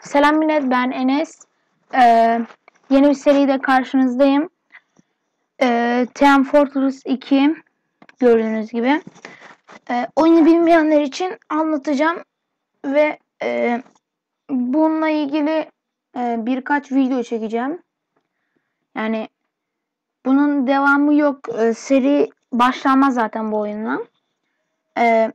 Selam millet ben Enes. Ee, yeni bir seride karşınızdayım. Ee, Team Fortress 2 gördüğünüz gibi. Ee, oyunu bilmeyenler için anlatacağım ve e, bununla ilgili e, birkaç video çekeceğim. Yani bunun devamı yok. Ee, seri başlanmaz zaten bu oyunla. Ee,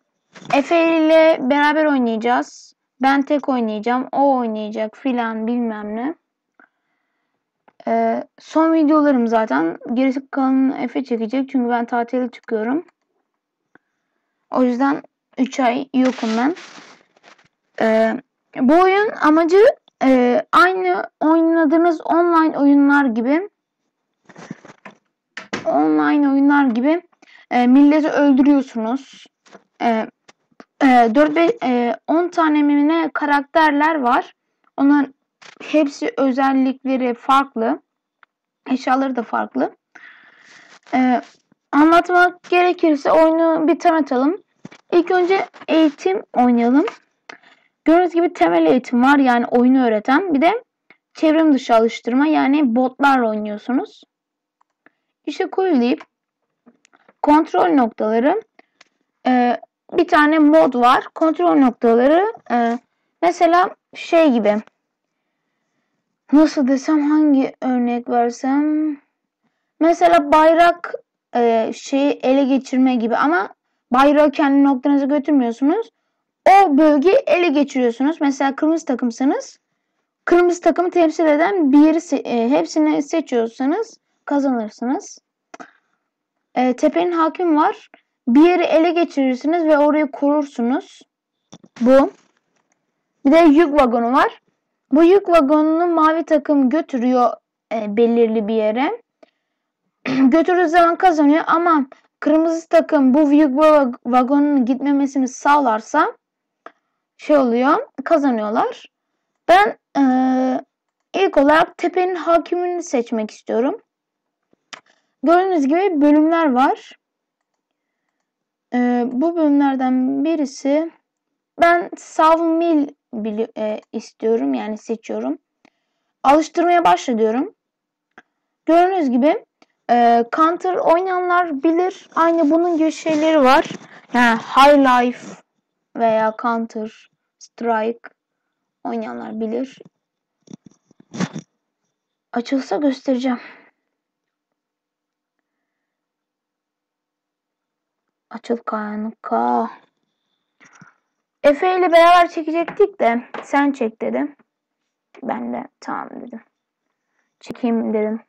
Efe ile beraber oynayacağız. Ben tek oynayacağım. O oynayacak filan bilmem ne. Ee, son videolarım zaten. Gerisi kalanını Efe çekecek. Çünkü ben tatile çıkıyorum. O yüzden 3 ay yokum ben. Ee, bu oyun amacı e, aynı oynadığınız online oyunlar gibi online oyunlar gibi e, milleti öldürüyorsunuz. E, 4 5 e, 10 tane mi karakterler var. Onların hepsi özellikleri farklı. Eşyaları da farklı. E, anlatmak gerekirse oyunu bir tanıtalım. İlk önce eğitim oynayalım. Gördüğünüz gibi temel eğitim var yani oyunu öğreten. Bir de çevrim dışı alıştırma yani botlarla oynuyorsunuz. İşte koyulayıp kontrol noktaları e, bir tane mod var. Kontrol noktaları e, mesela şey gibi nasıl desem hangi örnek versem mesela bayrak e, şeyi ele geçirme gibi ama bayrağı kendi noktanıza götürmüyorsunuz. O bölgeyi ele geçiriyorsunuz. Mesela kırmızı takımsanız kırmızı takımı temsil eden bir yeri e, hepsini seçiyorsanız kazanırsınız. E, tepenin hakim var. Bir yeri ele geçirirsiniz ve orayı korursunuz. Bu. Bir de yük vagonu var. Bu yük vagonunu mavi takım götürüyor e, belirli bir yere. Götürdüğü zaman kazanıyor ama kırmızı takım bu yük vagonunun gitmemesini sağlarsa şey oluyor kazanıyorlar. Ben e, ilk olarak tepenin hakimini seçmek istiyorum. Gördüğünüz gibi bölümler var. Ee, bu bölümlerden birisi ben Savmil e, istiyorum yani seçiyorum. Alıştırmaya başlıyorum. Gördüğünüz gibi e, Counter oynayanlar bilir. Aynı bunun gibi şeyleri var. Yani High Life veya Counter Strike oynayanlar bilir. Açılsa göstereceğim. Açıl kanka. Efe ile beraber çekecektik de sen çek dedim. Ben de tamam dedim. Çekeyim dedim.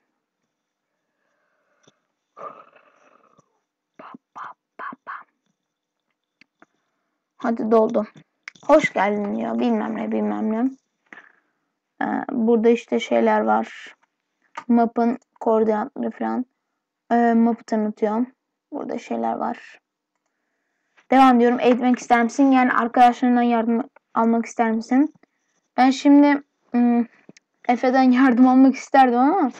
Hadi doldu. Hoş geldin diyor. Bilmem ne bilmem ne. Ee, burada işte şeyler var. Map'ın koordinatları falan. Ee, map'ı tanıtıyorum. Burada şeyler var. Devam diyorum. Eğitmek ister misin? Yani arkadaşlarından yardım almak ister misin? Ben şimdi ım, Efe'den yardım almak isterdim ama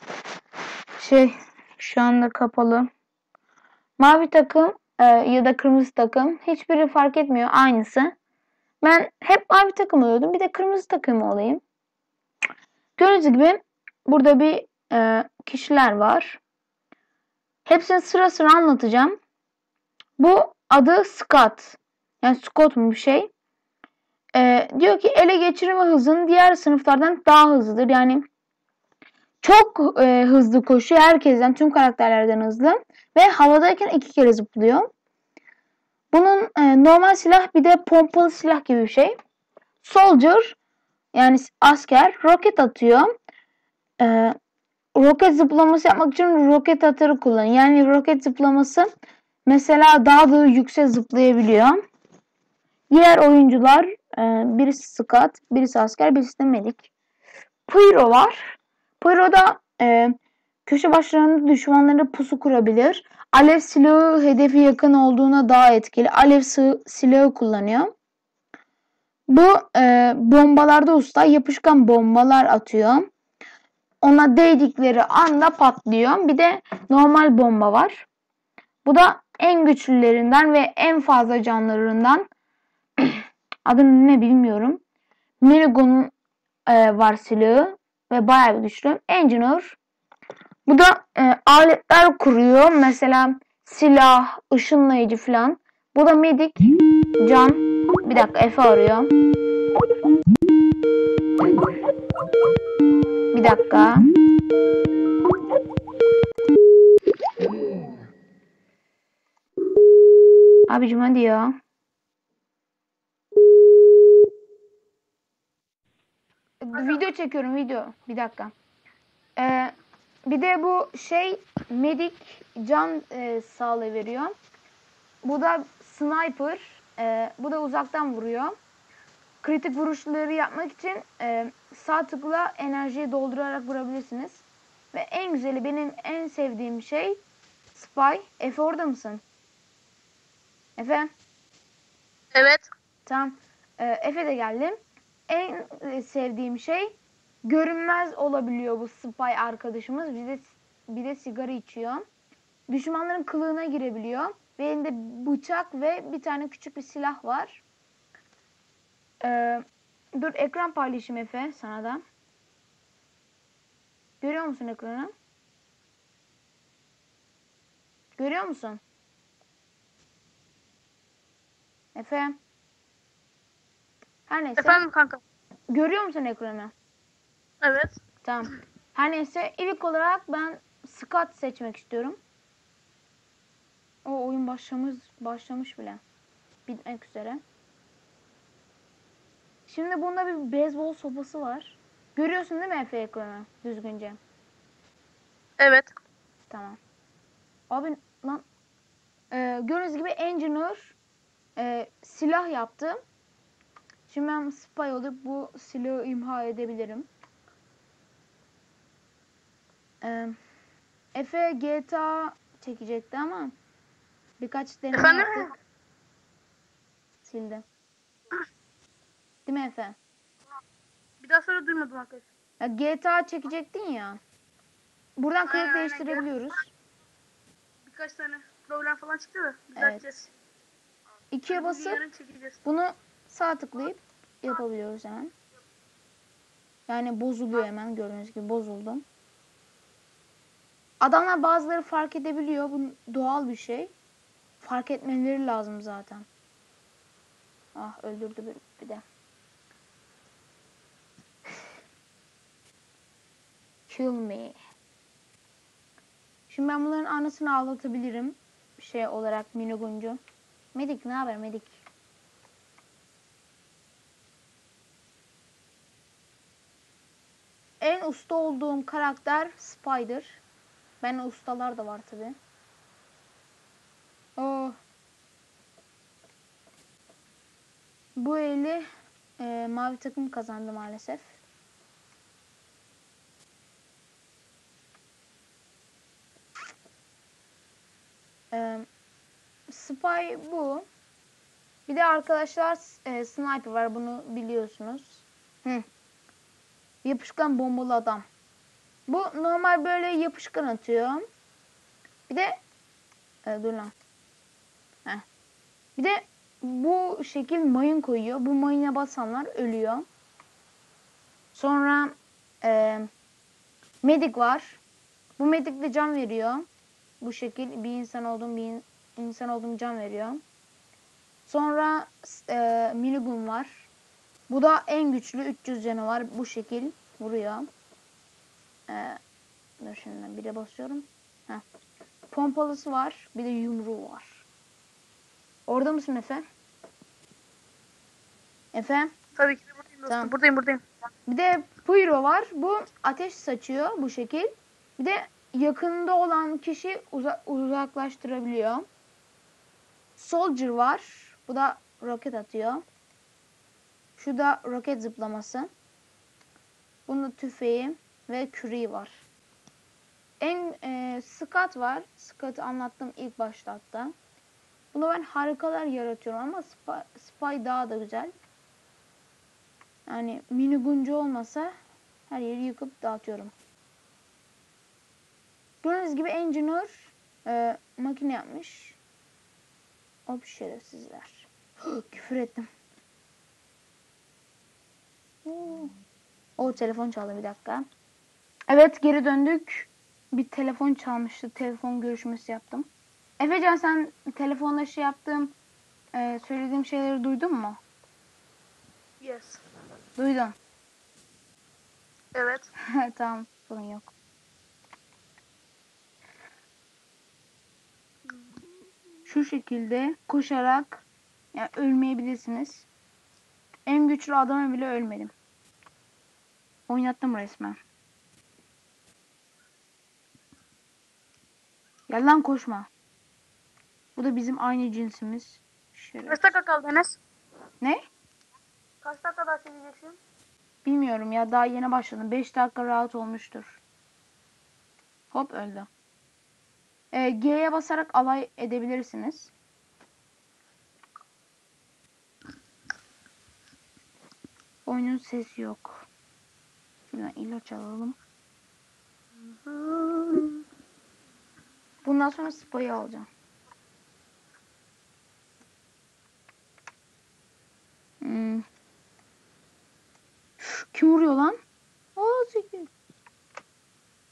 şey şu anda kapalı. Mavi takım e, ya da kırmızı takım hiçbiri fark etmiyor. Aynısı. Ben hep mavi takım oluyordum. Bir de kırmızı takım olayım. Gördüğünüz gibi burada bir e, kişiler var. Hepsini sıra sıra anlatacağım. Bu Adı Scott. Yani Scott mu bir şey. Ee, diyor ki ele geçirme hızın diğer sınıflardan daha hızlıdır. Yani çok e, hızlı koşuyor. Herkesten, tüm karakterlerden hızlı. Ve havadayken iki kere zıplıyor. Bunun e, normal silah bir de pompalı silah gibi bir şey. Soldier yani asker roket atıyor. E, roket zıplaması yapmak için roket atarı kullanıyor. Yani roket zıplaması Mesela daha da yüksek zıplayabiliyor. Diğer oyuncular e, birisi Scott, birisi asker, birisi de medik. Pyro var. Pyro da e, köşe başlarında düşmanlara pusu kurabilir. Alev silahı hedefi yakın olduğuna daha etkili. Alev silahı kullanıyor. Bu e, bombalarda usta yapışkan bombalar atıyor. Ona değdikleri anda patlıyor. Bir de normal bomba var. Bu da en güçlülerinden ve en fazla canlarından adını ne bilmiyorum. Minigun'un e, var ve bayağı bir güçlü. Engineer bu da e, aletler kuruyor. Mesela silah, ışınlayıcı falan. Bu da medic, can. Bir dakika Efe arıyor. Bir dakika. Abicim hadi ya. Video çekiyorum video. Bir dakika. Ee, bir de bu şey medik can e, sağlayıveriyor. Bu da sniper. E, bu da uzaktan vuruyor. Kritik vuruşları yapmak için e, sağ tıkla enerjiyi doldurarak vurabilirsiniz. Ve en güzeli benim en sevdiğim şey Spy. Efe orada mısın? Efe? Evet. Tamam. E, Efe de geldim. En e, sevdiğim şey görünmez olabiliyor bu spy arkadaşımız. Bir de bir de sigara içiyor. Düşmanların kılığına girebiliyor. Ve elinde bıçak ve bir tane küçük bir silah var. Ee, dur ekran paylaşayım Efe sana da. Görüyor musun ekranı? Görüyor musun? Efe. Her neyse. Efendim kanka. Görüyor musun ekranı? Evet. Tamam. Her neyse ilk olarak ben Scott seçmek istiyorum. O oyun başlamış başlamış bile. Bitmek üzere. Şimdi bunda bir beyzbol sopası var. Görüyorsun değil mi Efe ekranı düzgünce? Evet. Tamam. Abi lan e, gördüğünüz gibi Engineer e, silah yaptı. Şimdi ben spy olup bu silahı imha edebilirim. E, Efe GTA çekecekti ama birkaç deneme Efendim? yaptık. Sildi. Değil mi Efe? Bir daha sonra duymadım arkadaşlar. Ya GTA çekecektin ya. Buradan aynen. değiştirebiliyoruz. Birkaç tane problem falan çıktı da Evet. düzelteceğiz. İkiye Bugün basıp yarın çekeceğiz. Bunu sağ tıklayıp yapabiliyoruz hemen. Yani bozuluyor hemen gördüğünüz gibi bozuldu. Adamlar bazıları fark edebiliyor. Bu doğal bir şey. Fark etmeleri lazım zaten. Ah öldürdü bir, bir de. Kill me. Şimdi ben bunların anasını ağlatabilirim. Şey olarak miniguncu. Medik ne haber Medik? En usta olduğum karakter Spider. Ben ustalar da var tabi. Oh. Bu eli e, mavi takım kazandı maalesef. E, Spy bu. Bir de arkadaşlar e, sniper var bunu biliyorsunuz. Hı. Yapışkan bombalı adam. Bu normal böyle yapışkan atıyor. Bir de e, dur lan. Heh. Bir de bu şekil mayın koyuyor. Bu mayına basanlar ölüyor. Sonra e, medik var. Bu medik de can veriyor. Bu şekil bir insan olduğum bir insan olduğum can veriyor. Sonra e, minigun var. Bu da en güçlü 300 canı var. Bu şekil vuruyor. E, dur şimdi bir de basıyorum. Heh. Pompalısı var. Bir de yumruğu var. Orada mısın Efe? Efe? Tabii ki de buradayım dostum. Tamam. Buradayım buradayım. Bir de Pyro var. Bu ateş saçıyor bu şekil. Bir de yakında olan kişi uza- uzaklaştırabiliyor. Soldier var. Bu da roket atıyor. Şu da roket zıplaması. Bunun da tüfeği ve küreği var. En e, Scott var. Scott'ı anlattım ilk başta hatta. Bunu ben harikalar yaratıyorum ama Spy, Spy daha da güzel. Yani mini guncu olmasa her yeri yıkıp dağıtıyorum. Gördüğünüz gibi Engineer e, makine yapmış. Hop şerefsizler. Küfür ettim. O telefon çaldı bir dakika. Evet geri döndük. Bir telefon çalmıştı. Telefon görüşmesi yaptım. Efecan sen telefonla şey yaptığım e, söylediğim şeyleri duydun mu? Yes. Duydum. Evet. tamam sorun yok. Şu şekilde koşarak yani ölmeyebilirsiniz. En güçlü adama bile ölmedim. Oynattım resmen. Gel lan koşma. Bu da bizim aynı cinsimiz. Şeref. Kaç dakika kaldı Enes? Ne? Kaç dakika daha çekeceksin? Bilmiyorum ya daha yeni başladım. 5 dakika rahat olmuştur. Hop öldü. Ee, G'ye basarak alay edebilirsiniz. Oyunun sesi yok. Şuradan ilaç alalım. Bundan sonra spayı alacağım. Hmm. Kim vuruyor lan? Aa.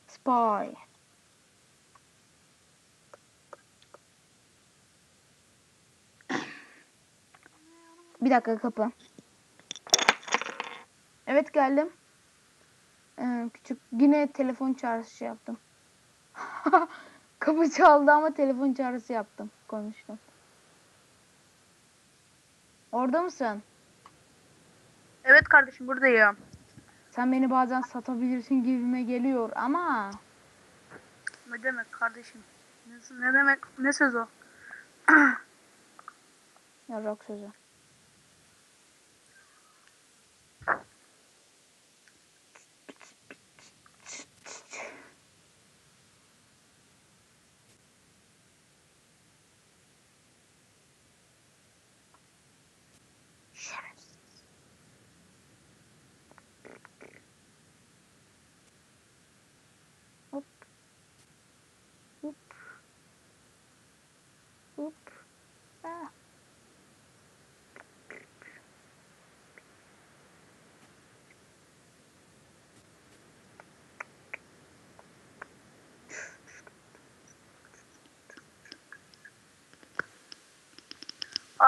Spy. Bir dakika kapı. Evet geldim. Ee, küçük yine telefon çağrısı yaptım. kapı çaldı ama telefon çağrısı yaptım. Konuştum. Orada mısın? Evet kardeşim buradayım. Sen beni bazen satabilirsin gibime geliyor ama Ne demek kardeşim? Ne, ne demek? Ne söz o? yarrak sözü.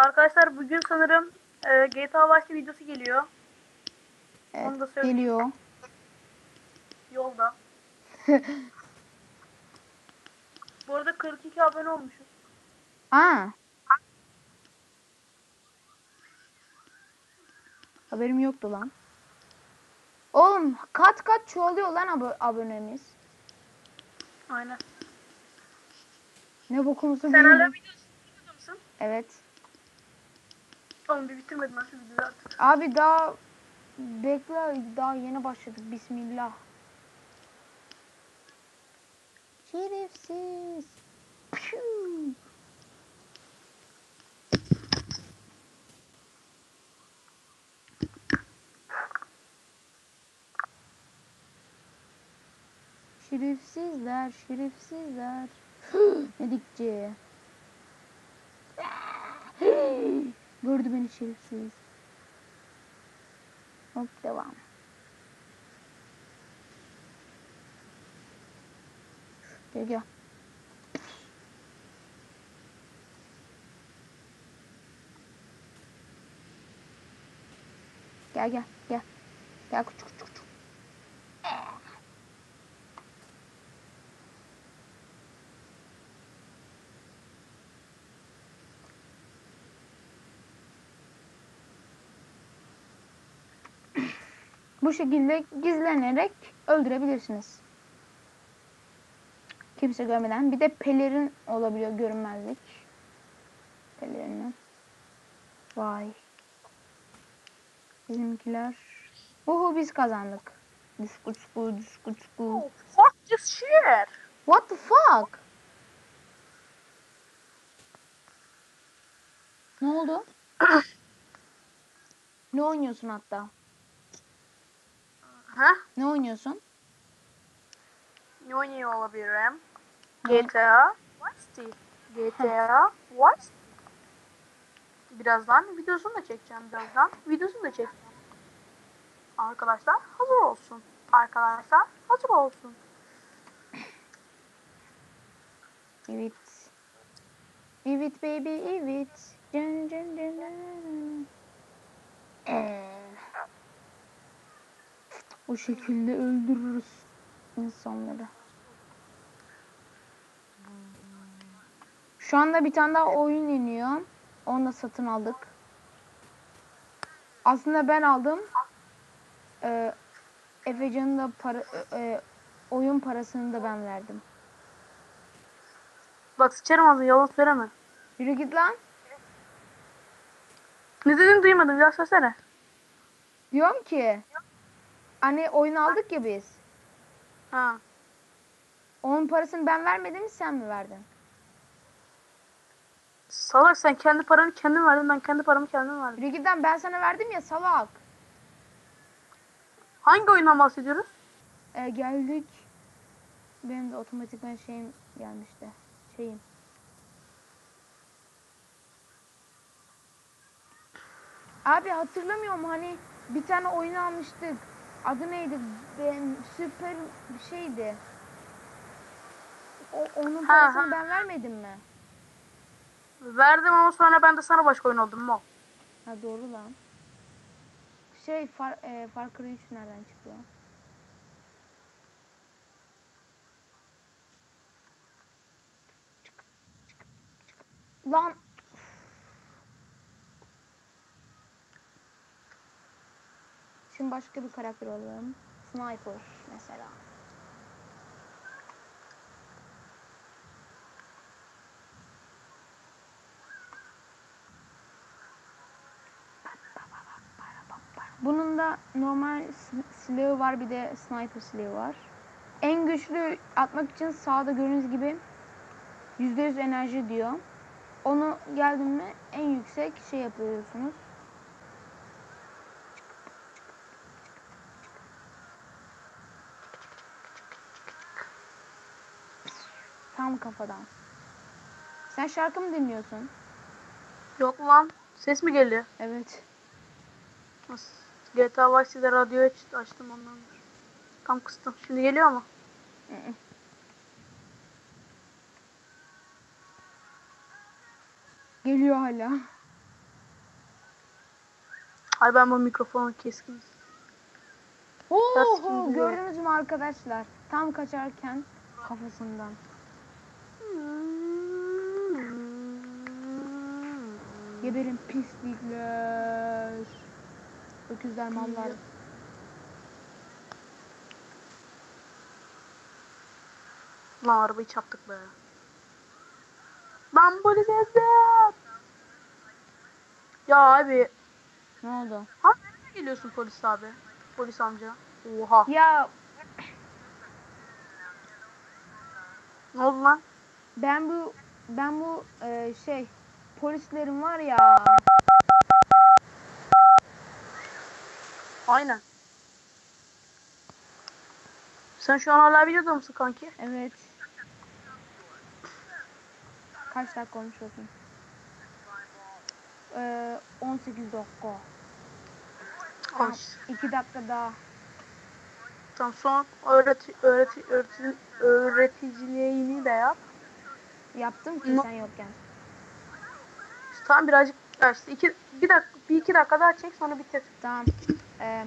Arkadaşlar bugün sanırım e, GTA Vice videosu geliyor. Evet, Onu da söyle- geliyor. Yolda. Bu arada 42 abone olmuşuz. Aa. Haberim yoktu lan. Oğlum kat kat çoğalıyor lan abo- abonemiz. Aynen. Ne bokumuzu Sen hala videosu? Evet. Oğlum bir ben şu videoyu artık. Abi daha bekle daha yeni başladık. Bismillah. Şerefsiz. Piu. Şerefsizler, şerefsizler. ne dikçi. Gördü beni şerefsiz. Hop devam. Gel gel. Gel gel gel. Gel küçük Bu şekilde gizlenerek öldürebilirsiniz. Kimse görmeden. Bir de pelerin olabiliyor görünmezlik. Pelerini. Vay. Bizimkiler. Uhu biz kazandık. Disku disku disku disku. Oh, fuck this shit. What the fuck? Ne oldu? ne oynuyorsun hatta? Ha? Ne oynuyorsun? Ne oynuyor olabilirim? GTA City. GTA Vice Birazdan videosunu da çekeceğim birazdan. Videosunu da çekeceğim. Arkadaşlar hazır olsun. Arkadaşlar hazır olsun. Evet. Evet baby evet. Dın dın dın dın. Ee, o şekilde öldürürüz insanları. Şu anda bir tane daha oyun iniyor. Onu da satın aldık. Aslında ben aldım. Ee, Efecan'ın da para, e, e, oyun parasını da ben verdim. Bak sıçarım ağzını yalan söyleme. Yürü git lan. Ne dedin duymadım biraz söylesene. Diyorum ki hani oyun aldık ya biz. Ha. Onun parasını ben vermedim mi sen mi verdin? Salak sen kendi paranı kendin verdin ben kendi paramı kendim verdim. Lan ben sana verdim ya salak. Hangi oyundan bahsediyoruz? Ee, geldik. Benim de otomatikman şeyim gelmişti. Şeyim. Abi hatırlamıyorum hani bir tane oyun almıştık. Adı neydi? Ben süper bir şeydi. O, onun Ha, parasını ha. ben vermedim mi? Verdim ama sonra ben de sana başka oyun oldum mu? Ha doğru lan. Şey Far, e, Far Cry 3 nereden çıktı? Lan Şimdi başka bir karakter alalım. Sniper mesela. Bunun da normal sil- silahı var bir de sniper silahı var. En güçlü atmak için sağda gördüğünüz gibi %100 enerji diyor. Onu geldim mi en yüksek şey yapıyorsunuz. Tam kafadan. Sen şarkı mı dinliyorsun? Yok lan. Ses mi geliyor? Evet. GTA Vice City'de radyoyu aç- açtım ondan. Tam kıstım. Şimdi geliyor mu? Hı hı. Geliyor hala. Hayır ben bu mikrofonu keskin. Oo, gördünüz mü arkadaşlar? Tam kaçarken kafasından. Geberin pislikler. Öküzler mallar. Lan arabayı çarptık be. Ben polis ezdim. Ya abi. Ne oldu? Ha nereye geliyorsun polis abi? Polis amca. Oha. Ya Ne oldu lan? ben bu ben bu e, şey polislerin var ya Aynen. Sen şu an hala videoda mısın kanki? evet kaç dakika konuşuyorsun? Ee, 18 dakika. Konuş. 2 dakika daha. Tamam son öğreti, öğreti, öğreti, öğreticiliğini de yap. Yaptım ki No- sen yokken. Tamam birazcık işte iki, bir dakika, bir iki dakika daha çek sonra bitir. Tamam. Ee,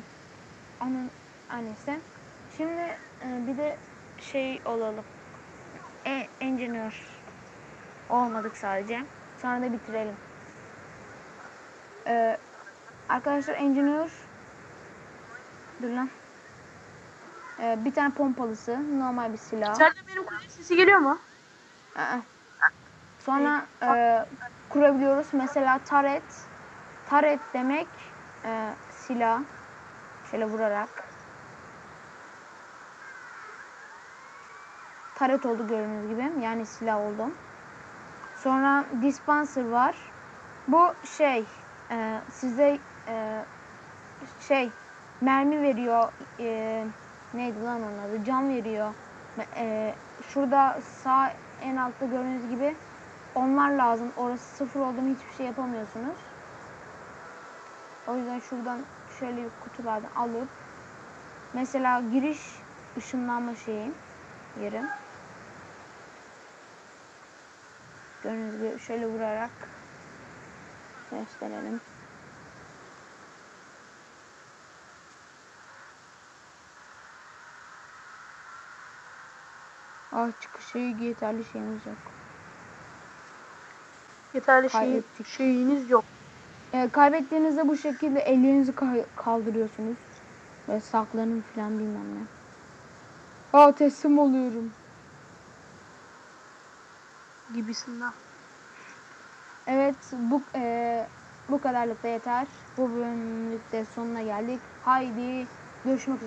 onun annesi. Şimdi e, bir de şey olalım. E, engineer olmadık sadece. Sonra da bitirelim. Ee, arkadaşlar engineer dur lan. Ee, bir tane pompalısı. Normal bir silah. İçeride benim kulak sesi geliyor mu? Aa. Sonra e, kurabiliyoruz. Mesela taret. Taret demek e, silah. Şöyle vurarak. Taret oldu gördüğünüz gibi. Yani silah oldu. Sonra dispenser var. Bu şey e, size e, şey mermi veriyor. E, neydi lan onun adı? Can veriyor. E, şurada sağ en altta gördüğünüz gibi onlar lazım. Orası sıfır oldu mu hiçbir şey yapamıyorsunuz. O yüzden şuradan şöyle kutulardan alıp mesela giriş ışınlanma şeyi yeri gördüğünüz gibi şöyle vurarak gösterelim. Ah çıkışa yeterli şeyimiz yok. Yeterli şey, Kaybettik. şeyiniz yok. E, kaybettiğinizde bu şekilde ellerinizi kaldırıyorsunuz. Ve saklanın falan bilmem ne. Aa teslim oluyorum. Gibisinden. Evet bu e, bu kadarlık da yeter. Bu bölümlük de sonuna geldik. Haydi görüşmek üzere.